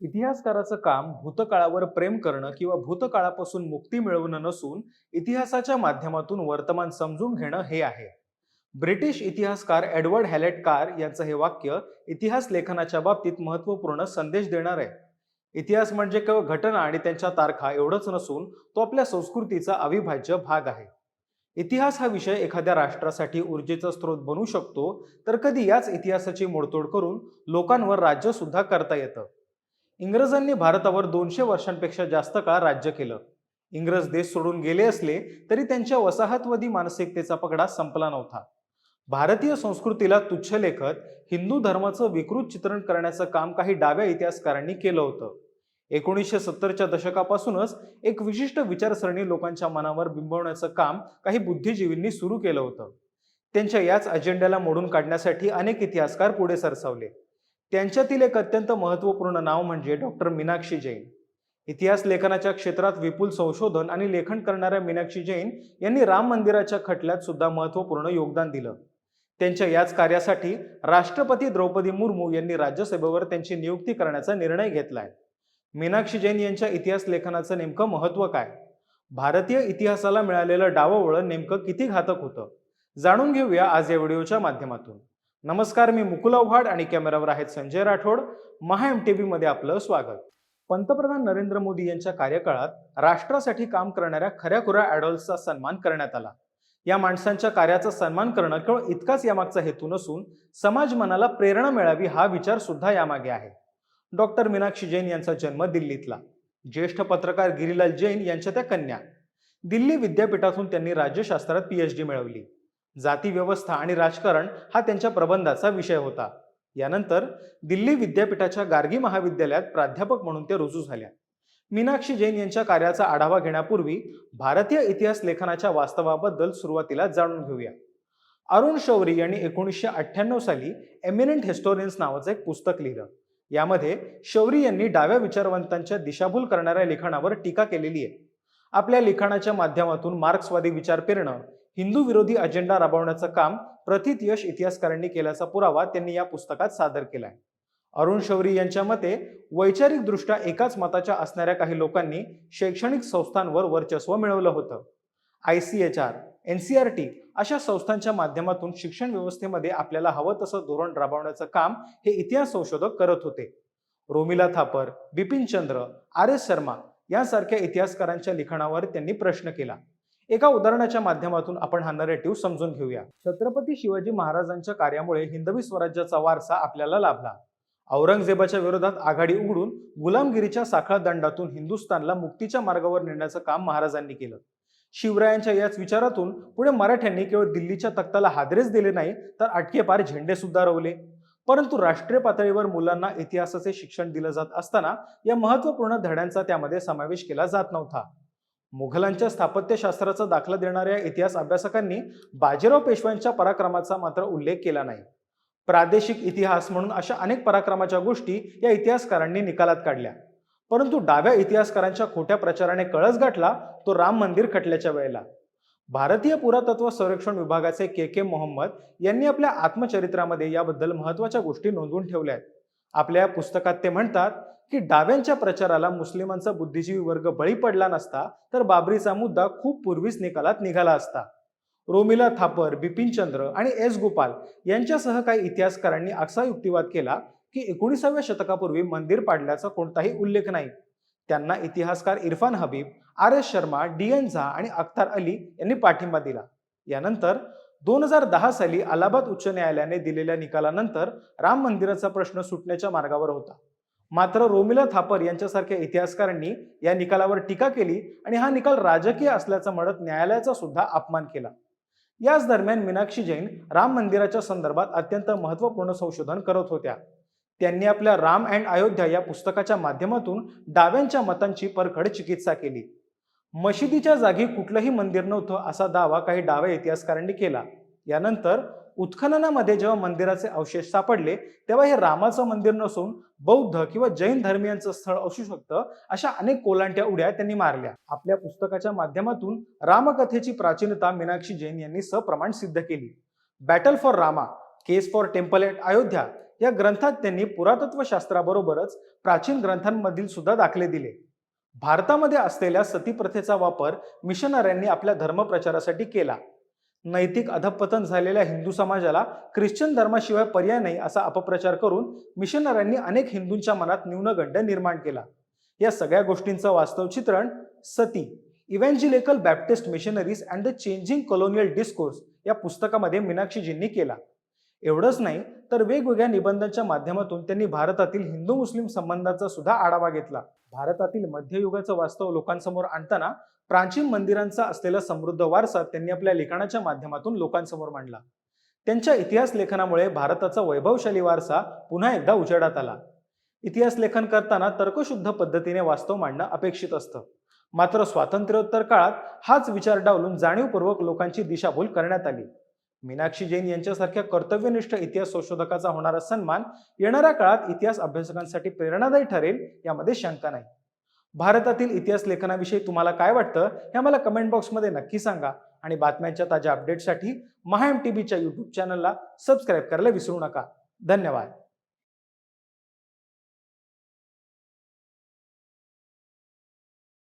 इतिहासकाराचं काम भूतकाळावर प्रेम करणं किंवा भूतकाळापासून मुक्ती मिळवणं नसून इतिहासाच्या माध्यमातून वर्तमान समजून घेणं हे आहे. ब्रिटिश इतिहासकार एडवर्ड हॅलेट कार यांचं हे वाक्य इतिहास लेखनाच्या बाबतीत महत्त्वपूर्ण संदेश देणार आहे. इतिहास म्हणजे केवळ घटना आणि त्यांच्या तारखा एवढंच नसून तो आपल्या संस्कृतीचा अविभाज्य भाग आहे. इतिहास हा विषय एखाद्या राष्ट्रासाठी ऊर्जेचा स्रोत बनू शकतो तर कधी याच इतिहासाची मोडतोड करून लोकांवर राज्य सुद्धा करता येतं. इंग्रजांनी भारतावर दोनशे वर्षांपेक्षा जास्त काळ राज्य केलं. इंग्रज देश सोडून गेले असले तरी त्यांच्या वसाहतवादी मानसिकतेचा पगडा संपला नव्हता. भारतीय संस्कृतीला तुच्छ लेखत हिंदू धर्माचं विकृत चित्रण करण्याचं काम काही डाव्या इतिहासकारांनी केलं होतं. एकोणीसशे सत्तरच्या दशकापासूनच एक विशिष्ट विचारसरणी लोकांच्या मनावर बिंबवण्याचं काम काही बुद्धिजीवींनी सुरू केलं होतं. त्यांच्या याच अजेंड्याला मोडून काढण्यासाठी अनेक इतिहासकार पुढे सरसावले. त्यांच्यातील एक अत्यंत महत्त्वपूर्ण नाव म्हणजे डॉक्टर मीनाक्षी जैन. इतिहास लेखनाच्या क्षेत्रात विपुल संशोधन आणि लेखन करणाऱ्या मीनाक्षी जैन यांनी राम मंदिराच्या खटल्यात सुद्धा महत्त्वपूर्ण योगदान दिलं. त्यांच्या याच कार्यासाठी राष्ट्रपती द्रौपदी मुर्मू यांनी राज्यसभेवर त्यांची नियुक्ती करण्याचा निर्णय घेतलाय. मीनाक्षी जैन यांच्या इतिहास लेखनाचं नेमकं महत्त्व काय? भारतीय इतिहासाला मिळालेलं डावं वळण नेमकं किती घातक होतं? जाणून घेऊया आज या व्हिडिओच्या माध्यमातून. नमस्कार मी मुकुल आव्हाड आणि कॅमेरावर आहेत संजय राठोड. महा एम टी व्हीमध्ये आपलं स्वागत. पंतप्रधान नरेंद्र मोदी यांच्या कार्यकाळात राष्ट्रासाठी काम करणाऱ्या खऱ्याखुऱ्या ॲडॉल्सचा सन्मान करण्यात आला. या माणसांच्या कार्याचा सन्मान करणं केवळ इतकाच यामागचा हेतू नसून समाज मनाला प्रेरणा मिळावी हा विचार सुद्धा यामागे आहे. डॉक्टर मीनाक्षी जैन यांचा जन्म दिल्लीतला. ज्येष्ठ पत्रकार गिरीलाल जैन यांच्या त्या कन्या. दिल्ली विद्यापीठातून त्यांनी राज्यशास्त्रात पीएच डी मिळवली. जाती व्यवस्था आणि राजकारण हा त्यांच्या प्रबंधाचा विषय होता. यानंतर दिल्ली विद्यापीठाच्या गार्गी महाविद्यालयात प्राध्यापक म्हणून ते रुजू झाल्या. मीनाक्षी जैन यांच्या कार्याचा आढावा घेण्यापूर्वी भारतीय इतिहास लेखनाच्या वास्तवाबद्दल सुरुवातीला जाणून घेऊया. अरुण शौरी यांनी एकोणीसशे अठ्ठ्याण्णव साली एमिनंट हिस्टोरियन्स नावाचं एक पुस्तक लिहिलं. यामध्ये शौरी यांनी डाव्या विचारवंतांच्या दिशाभूल करणाऱ्या लिखाणावर टीका केलेली आहे. आपल्या लिखाणाच्या माध्यमातून मार्क्सवादी विचार पेरणं हिंदू विरोधी अजेंडा राबवण्याचं काम प्रथित यश इतिहासकारांनी केल्याचा पुरावा त्यांनी या पुस्तकात सादर केलाय. अरुण शौरी यांच्या मते वैचारिकदृष्ट्या एकाच मताच्या असणाऱ्या काही लोकांनी शैक्षणिक संस्थांवर वर्चस्व मिळवलं होतं. I C H R N C R T अशा संस्थांच्या माध्यमातून शिक्षण व्यवस्थेमध्ये आपल्याला हवं तसं धोरण राबवण्याचं काम हे इतिहास संशोधक करत होते. रोमिला थापर बिपिन चंद्र आर एस शर्मा यांसारख्या इतिहासकारांच्या लिखाणावर त्यांनी प्रश्न केला. एका उदाहरणाच्या माध्यमातून आपण हा नरेटिव्ह समजून घेऊया. छत्रपती शिवाजी महाराजांच्या कार्यामुळे हिंदवी स्वराज्याचा वारसा आपल्याला लाभला. औरंगजेबाच्या विरोधात आघाडी उघडून गुलामगिरीच्या साखळ दंडातून हिंदुस्थानला मुक्तीच्या मार्गावर नेण्याचं काम महाराजांनी केलं. शिवरायांच्या याच विचारातून पुढे मराठ्यांनी केवळ दिल्लीच्या तख्ताला हादरेच दिले नाही तर अटकेपार झेंडे सुद्धा रोवले. परंतु राष्ट्रीय पातळीवर मुलांना इतिहासाचे शिक्षण दिलं जात असताना या महत्त्वपूर्ण धड्यांचा त्यामध्ये समावेश केला जात नव्हता. मुघलांच्या स्थापत्यशास्त्राचा दाखला देणाऱ्या इतिहास अभ्यासकांनी बाजीराव पेशव्यांच्या पराक्रमाचा मात्र उल्लेख केला नाही. प्रादेशिक इतिहास म्हणून अशा अनेक पराक्रमाच्या गोष्टी या इतिहासकारांनी निकालात काढल्या. परंतु डाव्या इतिहासकारांच्या खोट्या प्रचाराने कळस गाठला तो राम मंदिर खटल्याच्या वेळेला. भारतीय पुरातत्व संरक्षण विभागाचे के के मोहम्मद यांनी आपल्या आत्मचरित्रामध्ये याबद्दल महत्त्वाच्या गोष्टी नोंदवून ठेवल्या आहेत. आपल्या या पुस्तकात ते म्हणतात की डाव्यांच्या प्रचाराला मुस्लिमांचा बुद्धिजीवी वर्ग बळी पडला नसता तर बाबरीचा मुद्दा खूप पूर्वीच निकालात निघाला असता. रोमिला थापर बिपिन चंद्र आणि एस गोपाल यांच्यासह काही इतिहासकारांनी असा युक्तिवाद केला की एकोणीसाव्या शतकापूर्वी मंदिर पाडल्याचा कोणताही उल्लेख नाही. त्यांना इतिहासकार Irfan Habib R S Sharma D N Jha आणि अख्तार अली यांनी पाठिंबा दिला. यानंतर दोन हजार दहा साली अलाहाबाद उच्च न्यायालयाने दिलेल्या निकालानंतर राम मंदिराचा प्रश्न सुटण्याच्या मार्गावर होता. मात्र रोमिला थापर यांच्यासारख्या इतिहासकारांनी या निकालावर टीका केली आणि हा निकाल राजकीय असल्याचं म्हणत न्यायालयाचा सुद्धा अपमान केला. याच दरम्यान मीनाक्षी जैन राम मंदिराच्या संदर्भात अत्यंत महत्त्वपूर्ण संशोधन करत होत्या. त्यांनी आपल्या राम अँड अयोध्या या पुस्तकाच्या माध्यमातून डाव्यांच्या मतांची परखड चिकित्सा केली. मशिदीच्या जागी कुठलंही मंदिर नव्हतं असा दावा काही डाव्या इतिहासकारांनी केला. यानंतर उत्खननामध्ये जेव्हा मंदिराचे अवशेष सापडले तेव्हा हे रामाचं मंदिर नसून बौद्ध किंवा जैन धर्मियांचं स्थळ असू शकतं अशा अनेक कोलांट्या उड्या त्यांनी मारल्या. आपल्या पुस्तकाच्या माध्यमातून रामकथेची प्राचीनता मीनाक्षी जैन यांनी सप्रमाण सिद्ध केली. Battle for Rama case for temple at Ayodhya या ग्रंथात त्यांनी पुरातत्व शास्त्राबरोबरच प्राचीन ग्रंथांमधील सुद्धा दाखले दिले. भारतामध्ये असलेल्या सतीप्रथेचा वापर मिशनऱ्यांनी आपल्या धर्मप्रचारासाठी केला. नैतिक अधपतन झालेल्या हिंदू समाजाला ख्रिश्चन धर्माशिवाय पर्याय नाही असा अपप्रचार करून मिशनऱ्यांनी अनेक हिंदूंच्या मनात न्यूनगंड निर्माण केला. या सगळ्या गोष्टींचं वास्तव चित्रण Sati evangelical baptist missionaries and the changing colonial discourse या पुस्तकामध्ये मीनाक्षीजींनी केला. एवढंच नाही तर वेगवेगळ्या निबंधांच्या माध्यमातून त्यांनी भारतातील हिंदू मुस्लिम संबंधाचा सुद्धा आढावा घेतला. भारतातील मध्ययुगाचं वास्तव लोकांसमोर आणताना प्राचीन मंदिरांचा असलेला समृद्ध वारसा त्यांनी आपल्या लिखाणाच्या माध्यमातून लोकांसमोर मांडला. त्यांच्या इतिहास लेखनामुळे भारताचा वैभवशाली वारसा पुन्हा एकदा उजेडात आला. इतिहास लेखन करताना तर्कशुद्ध पद्धतीने वास्तव मांडणं अपेक्षित असतं. मात्र स्वातंत्र्योत्तर काळात हाच विचार डावलून जाणीवपूर्वक लोकांची दिशाभूल करण्यात आली. मीनाक्षी जैन यांच्यासारख्या कर्तव्यनिष्ठ इतिहास संशोधकाचा होणारा सन्मान येणाऱ्या काळात इतिहास अभ्यासकांसाठी प्रेरणादायी ठरेल यामध्ये शंका नाही. भारतातील इतिहास लेखनाविषयी तुम्हाला काय वाटतं हे मला कमेंट बॉक्समध्ये नक्की सांगा आणि बातम्यांच्या ताज्या अपडेटसाठी महा एम टी बीच्या यूट्यूब चॅनलला सबस्क्राईब करायला विसरू नका. धन्यवाद.